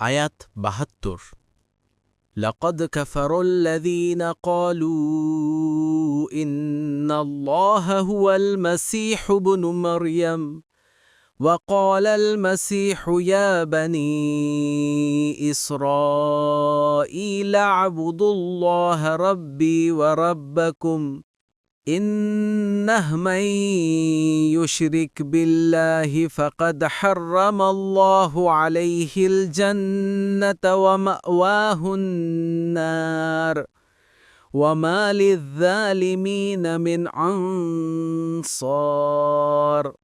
আয়াত বাহাত্তর لقد كفر الذين قالوا إن الله هو المسيح ابن مريم وقال المسيح يا بني إسرائيل اعبدوا الله ربي وربكم إنه من يشرك بالله فقد حرم الله عليه الجنة ومأواه النار وما للظالمين من أنصار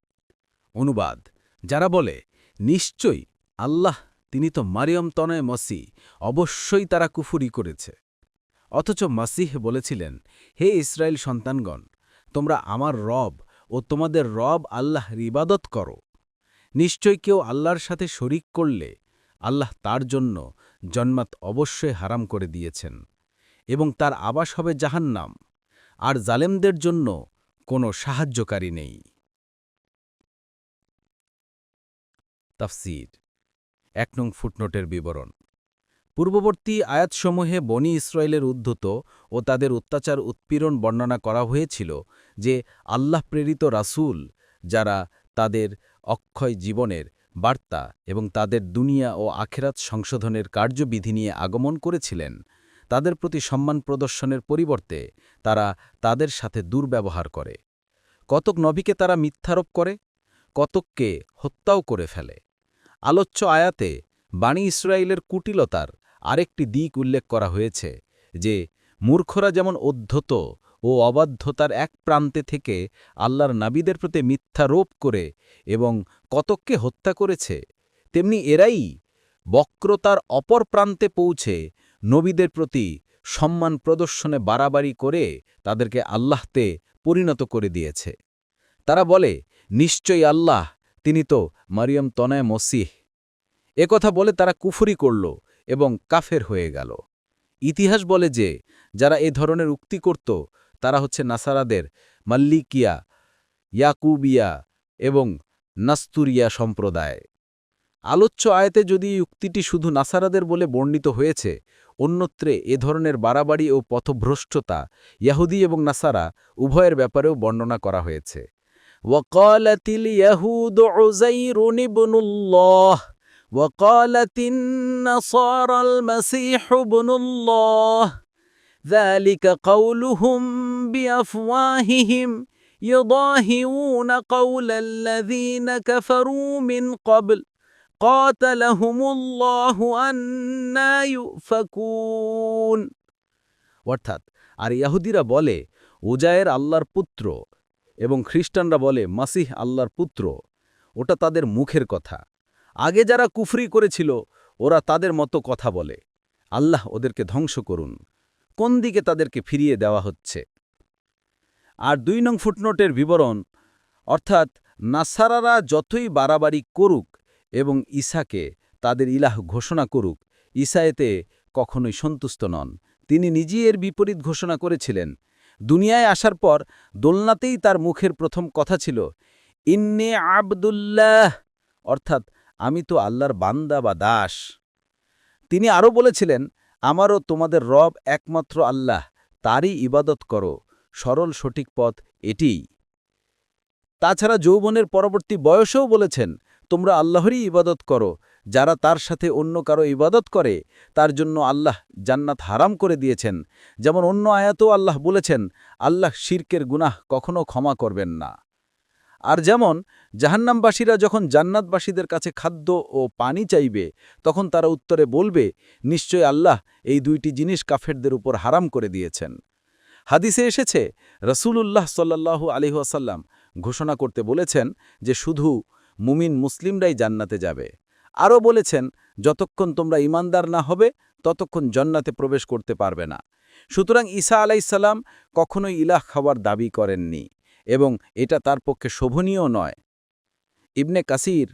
অনুবাদ যারা বলে নিশ্চয়ই আল্লাহ তিনি তো মারিয়ম তনয় মসি অবশ্যই তারা কুফুরি করেছে অথচ মাসিহ বলেছিলেন, হে ইসরায়েল সন্তানগণ, তোমরা আমার রব ও তোমাদের রব আল্লাহ ইবাদত করো। নিশ্চয় কেউ আল্লাহর সাথে শরিক করলে আল্লাহ তার জন্য জন্মাত অবশ্যই হারাম করে দিয়েছেন এবং তার আবাস হবে জাহান্নাম, আর জালেমদের জন্য কোনো সাহায্যকারী নেই। তাফসির, এক নং ফুটনোটের বিবরণ। পূর্ববর্তী আয়াতসমূহে বনি ইসরায়েলের উদ্ধত ও তাদের অত্যাচার উৎপীড়ন বর্ণনা করা হয়েছিল যে আল্লাহ প্রেরিত রাসূল, যারা তাদের অক্ষয় জীবনের বার্তা এবং তাদের দুনিয়া ও আখেরাত সংশোধনের কার্যবিধি নিয়ে আগমন করেছিলেন, তাদের প্রতি সম্মান প্রদর্শনের পরিবর্তে তারা তাদের সাথে দুর্ব্যবহার করে। কতক নবীকে তারা মিথ্যারোপ করে, কতককে হত্যাও করে ফেলে। আলোচ্য আয়াতে বাণী ইসরায়েলের কুটিলতার আরেকটি দিক উল্লেখ করা হয়েছে যে, মূর্খরা যেমন অধ্যত ও অবাধ্যতার এক প্রান্তে থেকে আল্লাহর নাবিদের প্রতি মিথ্যারোপ করে এবং কতককে হত্যা করেছে, তেমনি এরাই বক্রতার অপর প্রান্তে পৌঁছে নবীদের প্রতি সম্মান প্রদর্শনে বাড়াবাড়ি করে তাদেরকে আল্লাহতে পরিণত করে দিয়েছে। তারা বলে, নিশ্চয়ই আল্লাহ, তিনি তো মারিয়ম তনয় মসিহ। কথা বলে তারা কুফুরি করল এবং কাফের হয়ে গেল। ইতিহাস বলে যে, যারা এ ধরনের উক্তি করত, তারা হচ্ছে নাসারাদের মাল্লিকিয়া, ইয়াকুবিয়া এবং নাস্তুরিয়া সম্প্রদায়। আলোচ্য আয়তে যদি উক্তিটি শুধু নাসারাদের বলে বর্ণিত হয়েছে, অন্যত্রে এ ধরনের বাড়াবাড়ি ও পথভ্রষ্টতা ইয়াহুদি এবং নাসারা উভয়ের ব্যাপারেও বর্ণনা করা হয়েছে। ওয়াকালাতিল ইয়াহুদ ওজাইরুন ইবনুল্লাহ وقالت النصارى المسيح ابن الله ذلك قولهم بافواههم يضاهئون قول الذين كفروا من قبل قاتلهم الله أنا يؤفكون অর্থাৎ আর ইয়াহুদিরা বলে উজায়ের আল্লাহর পুত্র এবং খ্রিস্টানরা বলে মাসিহ আল্লাহর পুত্র ওটা তাদের মুখের কথা আগে যারা কুফরি করেছিল, ওরা তাদের মতো কথা বলে। আল্লাহ ওদেরকে ধ্বংস করুন। কোন দিকে তাদেরকে ফিরিয়ে দেওয়া হচ্ছে? আর দুই নং ফুটনোটের বিবরণ, অর্থাৎ নাসারারা যতই বাড়াবাড়ি করুক এবং ঈসাকে তাদের ইলাহ ঘোষণা করুক ঈসা এতে কখনোই সন্তুষ্ট নন। তিনি নিজেই এর বিপরীত ঘোষণা করেছিলেন। দুনিয়ায় আসার পর দোলনাতেই তার মুখের প্রথম কথা ছিল, ইন্নে আবদুল্লাহ অর্থাৎ আমি তো আল্লাহর বান্দা বা দাস। তিনি আরও বলেছিলেন, আমারও তোমাদের রব একমাত্র আল্লাহ, তারই ইবাদত করো, সরল সঠিক পথ এটিই তাছাড়া যৌবনের পরবর্তী বয়সেও বলেছেন, তোমরা আল্লাহরই ইবাদত করো, যারা তার সাথে অন্য কারও ইবাদত করে, তার জন্য আল্লাহ জান্নাত হারাম করে দিয়েছেন। যেমন অন্য আয়াতেও আল্লাহ বলেছেন, আল্লাহ শির্কের গুনাহ কখনও ক্ষমা করবেন না। আর যেমন, জাহান্নামবাসীরা যখন জান্নাতবাসীদের কাছে খাদ্য ও পানি চাইবে, তখন তারা উত্তরে বলবে, নিশ্চয় আল্লাহ এই দুইটি জিনিস কাফেরদের উপর হারাম করে দিয়েছেন। হাদিসে এসেছে, রসুলুল্লাহ সাল্লাহু আলিহাসাল্লাম ঘোষণা করতে বলেছেন যে শুধু মুমিন মুসলিমরাই জান্নাতে যাবে। আরও বলেছেন, যতক্ষণ তোমরা ইমানদার না হবে, ততক্ষণ জন্নাতে প্রবেশ করতে পারবে না। সুতরাং ঈসা আলাইসাল্লাম কখনোই ইলাহ খাওয়ার দাবি করেননি। এবং এটা তার পক্ষে শোভনীয় নয়। ইবনে কাসির